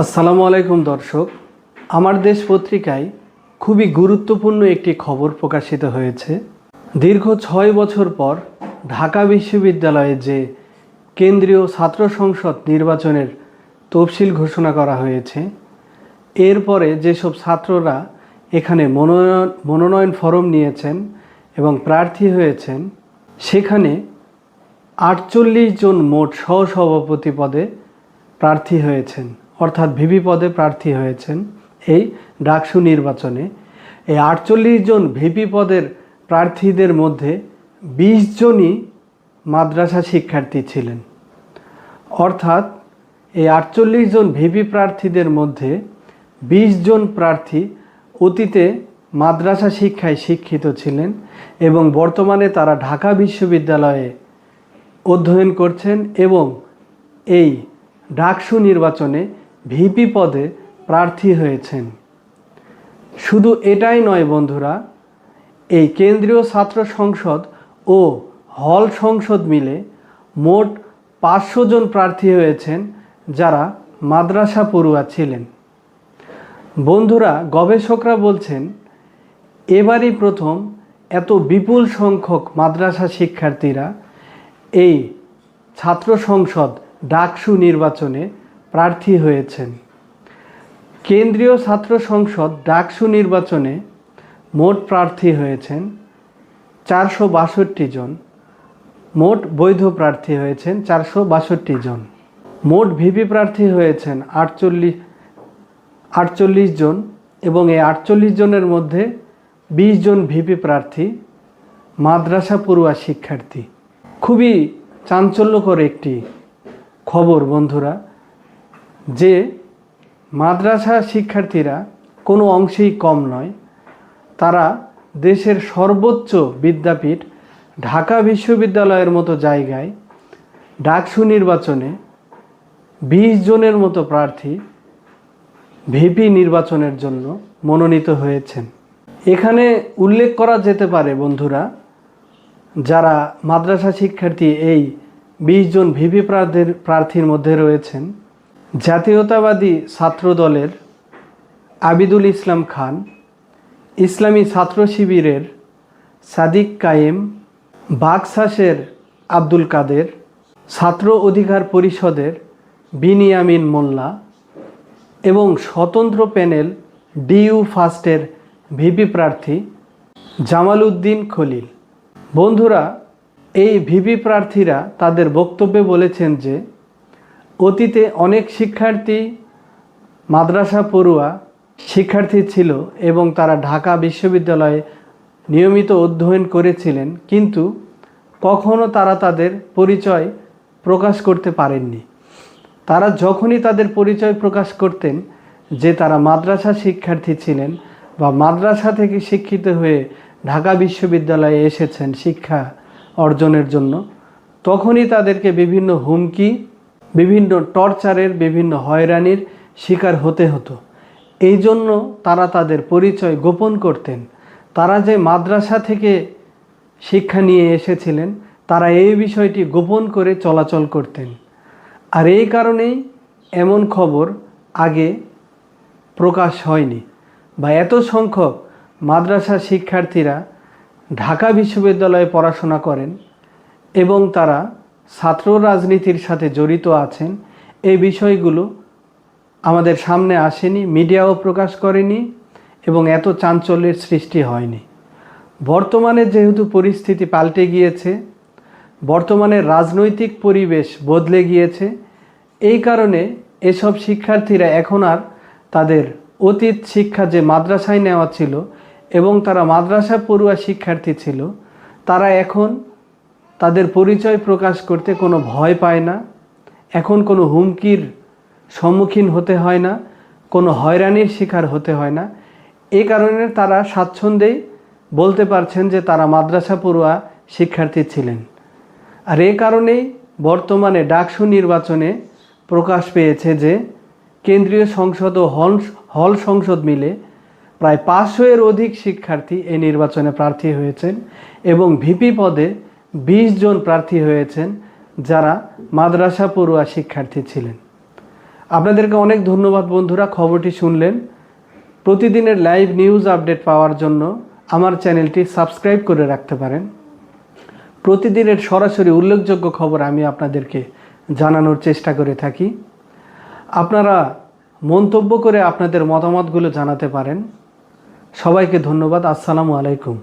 আসসালামু আলাইকুম দর্শক। আমার দেশ পত্রিকায় খুবই গুরুত্বপূর্ণ একটি খবর প্রকাশিত হয়েছে। দীর্ঘ ছয় বছর পর ঢাকা বিশ্ববিদ্যালয়ে যে কেন্দ্রীয় ছাত্র সংসদ নির্বাচনের তফসিল ঘোষণা করা হয়েছে, এরপরে যেসব ছাত্ররা এখানে মনোনয়ন মনোনয়ন ফরম নিয়েছেন এবং প্রার্থী হয়েছেন, সেখানে আটচল্লিশ জন মোট সহসভাপতি পদে প্রার্থী হয়েছেন। অর্থাৎ ভিভি পদে প্রার্থী হয়েছেন এই ডাকসু নির্বাচনে। এই আটচল্লিশ জন ভিপি পদের প্রার্থীদের মধ্যে বিশ জনই মাদ্রাসা শিক্ষার্থী ছিলেন। অর্থাৎ এই আটচল্লিশ জন ভিপি প্রার্থীদের মধ্যে বিশ জন প্রার্থী অতীতে মাদ্রাসা শিক্ষায় শিক্ষিত ছিলেন এবং বর্তমানে তারা ঢাকা বিশ্ববিদ্যালয়ে অধ্যয়ন করছেন এবং এই ডাকসু নির্বাচনে ভিপি পদে প্রার্থী হয়েছেন। শুধু এটাই নয় বন্ধুরা, এই কেন্দ্রীয় ছাত্র সংসদ ও হল সংসদ মিলে মোট পাঁচশো জন প্রার্থী হয়েছেন যারা মাদ্রাসা পড়ুয়া ছিলেন। বন্ধুরা, গবেষকরা বলছেন, এবারই প্রথম এত বিপুল সংখ্যক মাদ্রাসা শিক্ষার্থীরা এই ছাত্র সংসদ ডাকসু নির্বাচনে প্রার্থী হয়েছেন। কেন্দ্রীয় ছাত্র সংসদ ডাকসু নির্বাচনে মোট প্রার্থী হয়েছেন চারশো বাষট্টি জন। মোট বৈধ প্রার্থী হয়েছেন চারশো বাষট্টি জন। মোট ভিপি প্রার্থী হয়েছেন আটচল্লিশ আটচল্লিশ জন এবং এই আটচল্লিশ জনের মধ্যে বিশ জন ভিপি প্রার্থী, মাদ্রাসা পড়ুয়া শিক্ষার্থী। খুবই চাঞ্চল্যকর একটি খবর বন্ধুরা। যে মাদ্রাসা শিক্ষার্থীরা কোনো অংশেই কম নয়, তারা দেশের সর্বোচ্চ বিদ্যাপীঠ, ঢাকা বিশ্ববিদ্যালয়ের মতো জায়গায় ডাকসু নির্বাচনে বিশ জনের মতো প্রার্থী ভিপি নির্বাচনের জন্য মনোনীত হয়েছেন। এখানে উল্লেখ করা যেতে পারে বন্ধুরা, যারা মাদ্রাসা শিক্ষার্থী এই বিশ জন ভিপি প্রার্থীর প্রার্থীর মধ্যে রয়েছেন জাতীয়তাবাদী ছাত্র দলের আবিদুল ইসলাম খান, ইসলামী ছাত্র শিবিরের সাদিক কায়েম বাকশাসের আব্দুল কাদের, ছাত্র অধিকার পরিষদের বিনিয়ামিন মোল্লা এবং স্বতন্ত্র প্যানেল ডিইউ ফার্স্টের ভিপি প্রার্থী জামাল উদ্দিন খলিল। বন্ধুরা, এই ভিপি প্রার্থীরা তাদের বক্তব্যে বলেছেন যে অতীতে অনেক শিক্ষার্থী মাদ্রাসা পড়ুয়া শিক্ষার্থী ছিল এবং তারা ঢাকা বিশ্ববিদ্যালয়ে নিয়মিত অধ্যয়ন করেছিলেন, কিন্তু কখনো তারা তাদের পরিচয় প্রকাশ করতে পারেননি। তারা যখনই তাদের পরিচয় প্রকাশ করতেন যে তারা মাদ্রাসা শিক্ষার্থী ছিলেন বা মাদ্রাসা থেকে শিক্ষিত হয়ে ঢাকা বিশ্ববিদ্যালয়ে এসেছেন শিক্ষা অর্জনের জন্য, তখনই তাদেরকে বিভিন্ন হুমকি বিভিন্ন টর্চারের, বিভিন্ন হয়রানির শিকার হতে হতো। এই জন্য তারা তাদের পরিচয় গোপন করতেন। তারা যে মাদ্রাসা থেকে শিক্ষা নিয়ে এসেছিলেন, তারা এই বিষয়টি গোপন করে চলাচল করতেন। আর এই কারণেই এমন খবর আগে প্রকাশ হয়নি বা এত সংখ্যক মাদ্রাসা শিক্ষার্থীরা ঢাকা বিশ্ববিদ্যালয়ে পড়াশোনা করেন এবং তারা ছাত্র রাজনীতির সাথে জড়িত আছেন। এই বিষয়গুলো আমাদের সামনে আসেনি, মিডিয়াও প্রকাশ করেনি এবং এত চাঞ্চল্যের সৃষ্টি হয়নি। বর্তমানে যেহেতু পরিস্থিতি পাল্টে গিয়েছে, বর্তমানে রাজনৈতিক পরিবেশ বদলে গিয়েছে, এই কারণে এসব শিক্ষার্থীরা এখন আর তাদের অতীত শিক্ষা যে মাদ্রাসায় নেওয়া ছিল এবং তারা মাদ্রাসা পড়ুয়া শিক্ষার্থী ছিল, তারা এখন তাদের পরিচয় প্রকাশ করতে কোনো ভয় পায় না। এখন কোনো হুমকির সম্মুখীন হতে হয় না, কোনো হয়রানির শিকার হতে হয় না। এ কারণে তারা স্বাচ্ছন্দ্যেই বলতে পারছেন যে তারা মাদ্রাসা পড়ুয়া শিক্ষার্থী ছিলেন। আর এ কারণেই বর্তমানে ডাকসু নির্বাচনে প্রকাশ পেয়েছে যে কেন্দ্রীয় সংসদ ও হল হল সংসদ মিলে প্রায় পাঁচশো এর অধিক শিক্ষার্থী এই নির্বাচনে প্রার্থী হয়েছেন এবং ভিপি পদে বিশ জন প্রার্থী হয়েছেন যারা মাদ্রাসা পড়ুয়া শিক্ষার্থী ছিলেন। আপনাদেরকে অনেক ধন্যবাদ বন্ধুরা, খবরটি শুনলেন। প্রতিদিনের লাইভ নিউজ আপডেট পাওয়ার জন্য আমার চ্যানেলটি সাবস্ক্রাইব করে রাখতে পারেন। প্রতিদিনের সরাসরি উল্লেখযোগ্য খবর আমি আপনাদেরকে জানানোর চেষ্টা করে থাকি। আপনারা মন্তব্য করে আপনাদের মতামতগুলো জানাতে পারেন। সবাইকে ধন্যবাদ, আসসালামু আলাইকুম।